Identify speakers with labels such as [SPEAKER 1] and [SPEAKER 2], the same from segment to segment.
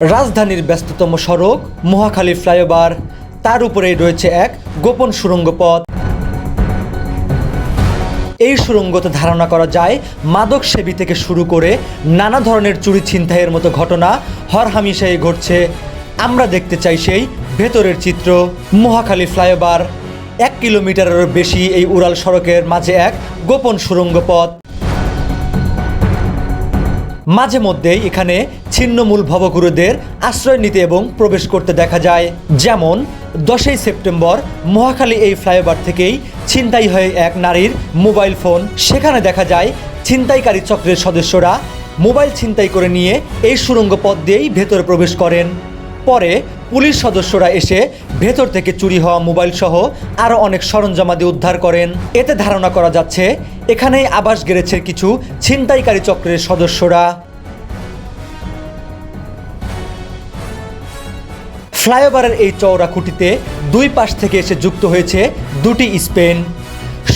[SPEAKER 1] রাজধানীর ব্যস্ততম সড়ক, মহাখালী ফ্লাইওভার, তার উপরেই রয়েছে এক গোপন সুরঙ্গ পথ এই সুরঙ্গতে ধারণা করা যায়, মাদক সেবী থেকে শুরু করে নানা ধরনের চুরি ছিনতাইয়ের মতো ঘটনা হরহামেশাই ঘটছে। আমরা দেখতে চাই সেই ভেতরের চিত্র। মহাখালী ফ্লাইওভার এক কিলোমিটারেরও বেশি এই উড়াল সড়কের মাঝে এক গোপন সুড়ঙ্গ পথ মাঝে মধ্যেই এখানে ছিন্নমূল ভবগুরুদের আশ্রয় নিতে এবং প্রবেশ করতে দেখা যায়। যেমন, দশই সেপ্টেম্বর, মহাখালী এই ফ্লাইওভার থেকেই ছিনতাই হয়ে এক নারীর মোবাইল ফোন। সেখানে দেখা যায়, ছিনতাইকারী চক্রের সদস্যরা মোবাইল ছিনতাই করে নিয়ে এই সুড়ঙ্গ পথ দিয়েই ভেতরে প্রবেশ করেন। পরে পুলিশ সদস্যরা এসে ভেতর থেকে চুরি হওয়া মোবাইল সহ আরও অনেক সরঞ্জামাদি উদ্ধার করেন। এতে ধারণা করা যাচ্ছে, এখানেই আবাস গেড়েছে কিছু ছিনতাইকারী চক্রের সদস্যরা। ফ্লাইওভারের এই চওড়া খুঁটিতে দুই পাশ থেকে এসে যুক্ত হয়েছে দুটি স্পেন।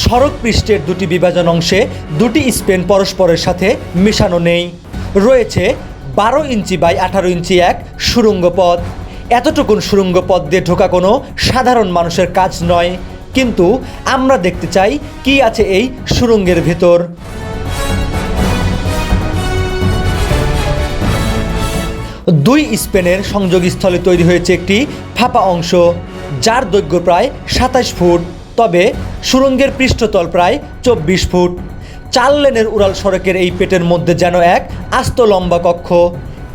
[SPEAKER 1] সড়ক পৃষ্ঠের দুটি বিভাজন অংশে দুটি স্পেন পরস্পরের সাথে মেশানো নেই। রয়েছে বারো ইঞ্চি বাই আঠারো ইঞ্চি এক সুড়ঙ্গ পথ। এতটুকুন সুড়ঙ্গ পথ দিয়ে ঢোকা কোনো সাধারণ মানুষের কাজ নয়। কিন্তু আমরা দেখতে চাই কি আছে এই সুড়ঙ্গের ভেতর। দুই স্পেনের সংযোগস্থলে তৈরি হয়েছে একটি ফাঁপা অংশ, যার দৈর্ঘ্য প্রায় সাতাশ ফুট, তবে সুড়ঙ্গের পৃষ্ঠতল প্রায় চব্বিশ ফুট। চার লেনের উড়াল সড়কের এই পেটের মধ্যে যেন এক আস্ত লম্বা কক্ষ।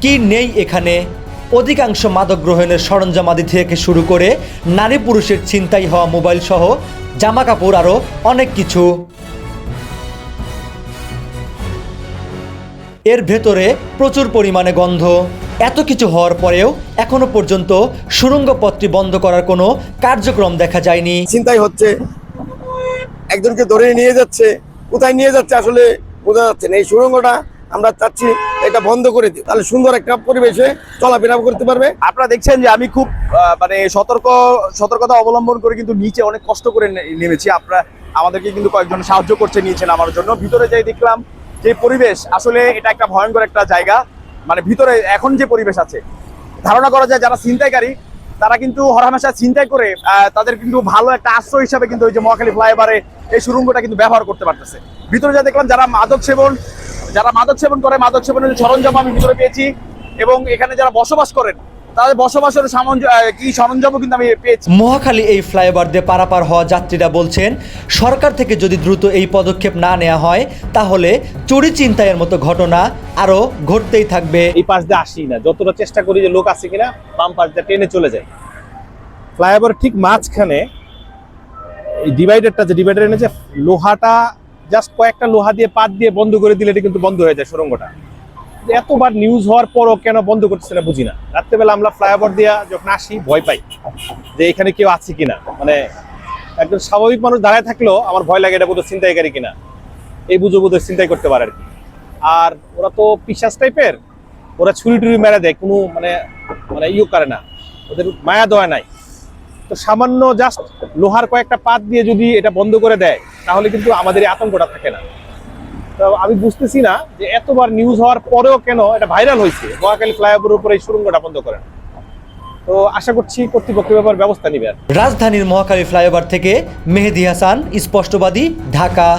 [SPEAKER 1] কি নেই এখানে? অধিকাংশ মাদক গ্রহণের সরঞ্জামাদি থেকে শুরু করে নারী পুরুষের ছিনতাই হওয়া মোবাইল সহ জামা কাপড় আরও অনেক কিছু। এর ভেতরে প্রচুর পরিমাণে গন্ধ। এত কিছু হওয়ার পরেও এখনও পর্যন্ত সুড়ঙ্গ পথটি বন্ধ করার কোনো কার্যক্রম দেখা যায়নি।
[SPEAKER 2] চিন্তাই হচ্ছে একজনকে ধরে নিয়ে যাচ্ছে কোথায় নিয়ে যাচ্ছে আসলে বোঝা যাচ্ছে না। এই সুড়ঙ্গটা আমরা চাচ্ছি এটা বন্ধ করে দিই। তাহলে সুন্দর একটা পরিবেশে চলাফেরা করতে পারবে।
[SPEAKER 3] আপনারা দেখছেন যে আমি খুব মানে সতর্ক সতর্কতা অবলম্বন করে কিন্তু নিচে অনেক কষ্ট করে নেমেছি। আপনারা আমাদেরকে কিন্তু কয়েকজন সাহায্য করছে নিয়েছেন আমার জন্য। ভিতরে যাই দেখলাম যে পরিবেশ আসলে এটা একটা ভয়ঙ্কর একটা জায়গা। মানে ভিতরে এখন যে পরিবেশ আছে, ধারণা করা যায় যারা ছিনতাইকারী, তারা কিন্তু হরহামেশা চিন্তাই করে তাদের কিন্তু ভালো একটা আশ্রয় হিসাবে কিন্তু ওই যে মহাখালী ফ্লাইওভারে এই সুরঙ্গটা কিন্তু ব্যবহার করতে পারতেছে। ভিতরে যা দেখলাম, যারা মাদক সেবন, যারা মাদক সেবন করে, মাদক সেবনের সরঞ্জাম আমি ভিতরে পেয়েছি এবং এখানে যারা বসবাস করেন তাদের বসবাসের কি সরঞ্জামও কিন্তু আমি পেয়েছি।
[SPEAKER 1] মহাখালী এই ফ্লাইওভার দিয়ে পারাপার হওয়া যাত্রীরা বলছেন সরকার থেকে যদি দ্রুত এই পদক্ষেপ না নেওয়া হয় তাহলে চুরি চিন্তায়ের মতো ঘটনা আরও ঘটতেই থাকবে।
[SPEAKER 4] এই পাশ দিয়ে আসি না। যতটা চেষ্টা করি যে লোক আছে কিনা বাম পাশ দিয়ে টেনে চলে যায় ফ্লাইওভার ঠিক মাঝখানে এই ডিভাইডারটা যে ডিভাইডার এনেছে লোহাটা জাস্ট কয়েকটা লোহা দিয়ে পাত দিয়ে বন্ধ করে দিলে এটা কিন্তু বন্ধ হয়ে যায় সুরঙ্গটা এতবার নিউজ হওয়ার পরও কেন বন্ধ করতেছে না বুঝি না। রাত্রেবেলা আমরা ফ্লাইওভার দিয়া যখন আসি, ভয় পাই যে এখানে কেউ আছে কিনা। মানে একজন স্বাভাবিক মানুষ দাঁড়ায় থাকলেও আমার ভয় লাগে এটা বোধহয় চিন্তাইকারী কিনা। এই বুঝো বোধহয় চিন্তাই করতে পারে আর কি। আর ওরা তো পিসাস টাইপের, ওরা ছুরি টুরি মেরে দেয়, কোনো মানে মানে ইয়ে করে না। ওদের মায়া দেওয়া নাই। তো সামান্য জাস্ট লোহার কয়েকটা পাত দিয়ে যদি এটা বন্ধ করে দেয়, তাহলে কিন্তু আমাদের এই আতঙ্কটা থাকে না। আমি বুঝতেছি না যে এতবার নিউজ হওয়ার পরেও কেন এটা ভাইরাল হয়েছে? মহাকালী ফ্লাইওভারের উপরে এই সুরঙ্গটা বন্ধ করেন। তো আশা করছি কর্তৃপক্ষ ব্যাপার ব্যবস্থা নিবে
[SPEAKER 1] রাজধানীর মহাখালী ফ্লাইওভার থেকে মেহেদি হাসান, স্পষ্টবাদী, ঢাকা।